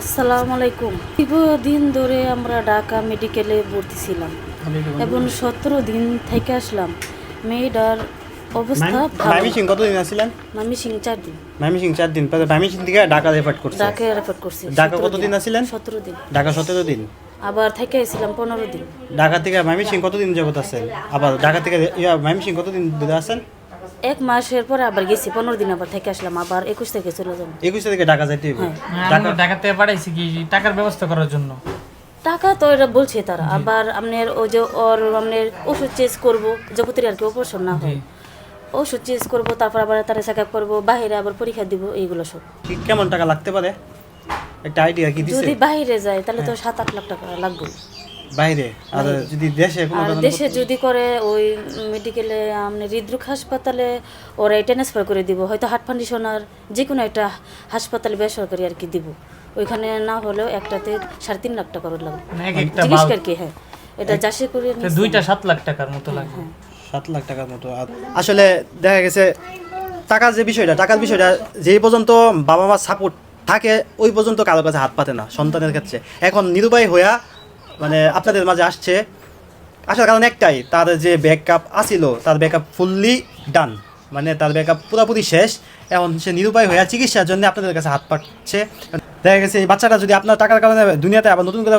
আসসালামু আলাইকুম। দীর্ঘদিন ধরে আমরা ঢাকা মেডিকেলে ভর্তি ছিলাম এবং সতেরো দিন থেকে আসলাম। মেয়েটার অবস্থা ভালো। মামি সিং কতদিন আসছিলেন মামি সিং চার দিন। মামি সিং চার দিন পরে মামি সিং থেকে ঢাকা রেফার করছে। ঢাকা রেফার করছি। ঢাকা 17 কতদিন আছিলেন? সতেরো দিন। ঢাকা সতেরো দিন। আবার থেকে এসেছিলাম পনেরো দিন। ঢাকা থেকে মামি সিং কতদিন যাবত আছেন? আবার ঢাকা থেকে মামি সিং কতদিন ধরে আছেন? এক মাসের পরে আবার গেছি পনেরো দিন আবার থেকে আসলাম আবার একুশ থেকে চলে যাব। একুশ থেকে ঢাকা যাইতে হইব? হ্যাঁ। আমরা পাঠাইছি কি টাকার ব্যবস্থা করার জন্য? টাকা তো এটা বলছে তারা আবার আপনার ওই যে ওর আপনার ওষুধ চেঞ্জ করব যবতির আর কি অপারেশন না হয়। ওষুধ চেঞ্জ করব তারপর আবার তারা চেক আপ করব বাইরে আবার পরীক্ষা দিব এইগুলো সব। কেমন টাকা লাগতে পারে? একটা আইডিয়া কি দিছে? যদি বাইরে যায় তাহলে তো সাত আট লাখ টাকা লাগবে। বাইরে আর যদি দেশে আর দেশে যদি করে ওই মেডিকেলে আপনি হৃদরোগ হাসপাতালে ওরা ট্রান্সফার করে দিব হয়তো হার্ট ফাউন্ডেশনার যে কোনো একটা হাসপাতালে বেসরকারি আর কি দিব। ওইখানে না হলেও একটাতে সাড়ে তিন লাখ টাকা লাগবে। মানে কি হ্যাঁ। এটা যাচাই করে দুইটা সাত লাখ টাকার মতো লাগবে। সাত লাখ টাকার মতো আসলে দেখা গেছে টাকার যে বিষয়টা টাকার বিষয়টা যেই পর্যন্ত বাবা মা সাপোর্ট থাকে ওই পর্যন্ত কারও কাছে হাত পাতে না সন্তানের ক্ষেত্রে। এখন নিরুপায় হইয়া মানে আপনাদের মাঝে আসছে। আসার কারণ একটাই তার যে ব্যাকআপ আসিল, তার ব্যাকআপ ফুললি ডান মানে তার ব্যাকআপ পুরোপুরি শেষ, এখন সে নিরুপায় হয়ে চিকিৎসার জন্য আপনাদের কাছে হাত পাচ্ছে। দেখা গেছে, এই বাচ্চাটা যদি আপনার টাকার কারণে দুনিয়াতে আবার নতুন করে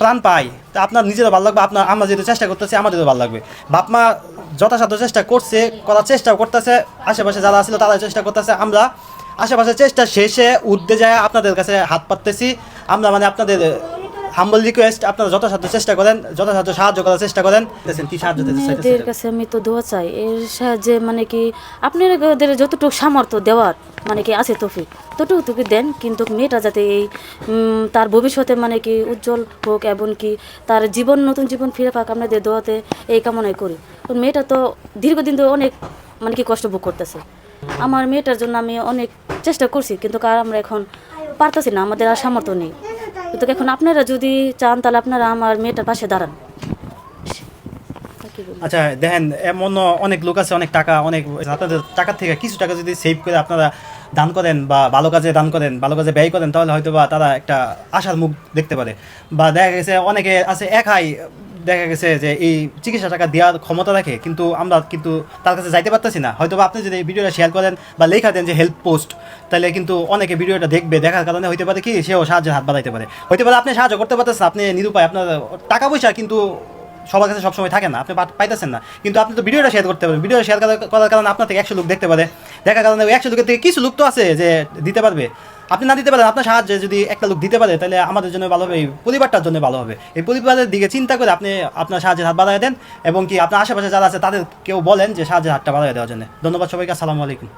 প্রাণ পাই তা আপনার নিজেরও ভালো লাগবে, আপনার, আমরা যেহেতু চেষ্টা করতেছি, আমাদেরও ভালো লাগবে। বাপমা যথাসাধ্য চেষ্টা করছে, করার চেষ্টাও করতেছে, আশেপাশে যারা ছিল তারা চেষ্টা করতেছে, আমরা আশেপাশে চেষ্টা শেষে উঠতে যায় আপনাদের কাছে হাত পাততেছি। আমরা মানে আপনাদের হাম্বল রিকোয়েস্ট আপনারা যথাসাধ্য চেষ্টা করেন যথাসাধ্য সাহায্য করার চেষ্টা করেন। কি সাহায্য মেয়েদের? কাছে আমি তো দোয়া চাই। এর সাহায্যে মানে কি আপনাদের যতটুকু সামর্থ্য দেওয়ার মানে কি আছে তফিক ততটুকু তোকে দেন। কিন্তু মেয়েটা যাতে এই তার ভবিষ্যতে মানে কি উজ্জ্বল হোক এবং কি তার জীবন নতুন জীবন ফিরে পাক আপনাদের দোয়াতে এই কামনাই করি। মেয়েটা তো দীর্ঘদিন ধরে অনেক মানে কি কষ্ট ভোগ করতেছে। আমার মেয়েটার জন্য আমি অনেক চেষ্টা করছি কিন্তু কার আমরা এখন পারতেছি না আমাদের আর সামর্থ্য নেই। কিন্তু এখন আপনারা যদি চান, তাহলে আপনারা আমার মেয়েটার পাশে দাঁড়ান। আচ্ছা দেখেন, এমন অনেক লোক আছে, অনেক টাকা, অনেক আপনাদের টাকার থেকে কিছু টাকা যদি সেভ করে আপনারা দান করেন বা ভালো কাজে দান করেন, ভালো কাজে ব্যয় করেন, তাহলে হয়তো বা তারা একটা আশার মুখ দেখতে পারে। বা দেখা গেছে অনেকে আছে একাই দেখা গেছে যে এই চিকিৎসা টাকা দেওয়ার ক্ষমতা রাখে, কিন্তু আমরা কিন্তু তার কাছে যাইতে পারতেছি না। হয়তো আপনি যদি ভিডিওটা শেয়ার করেন বা লেখা দেন যে হেল্প পোস্ট তাহলে কিন্তু অনেকে ভিডিওটা দেখবে, দেখার কারণে হইতে পারে কি সেও সাহায্যের হাত বাড়াইতে পারে। হইতে পারে আপনি সাহায্য করতে পারতেছেন, আপনি নিরুপায়, আপনার টাকা পয়সা কিন্তু সবার কাছে সবসময় থাকে না, আপনি পাইতেছেন না। কিন্তু আপনি তো ভিডিওটা শেয়ার করতে পারেন ভিডিও শেয়ার করার কারণে আপনার থেকে একশো লোক দেখতে পারে। দেখার কারণে ওই একশো লোকের থেকে কিছু লোক তো আছে যে দিতে পারবে। আপনি না দিতে পারেন, আপনার সাহায্যে যদি একটা লোক দিতে পারে, তাহলে আমাদের জন্য ভালো হবে, এই পরিবারটার জন্য ভালো হবে। এই পরিবারের দিকে চিন্তা করে আপনি আপনার সাহায্যের হাত বাড়াই দেন, এবং কি আপনার আশেপাশে যারা আছে তাদের কেউ বলেন যে সাহায্যের হাতটা বাড়াই দেওয়ার জন্য। ধন্যবাদ সবাইকে, আসসালামু আলাইকুম।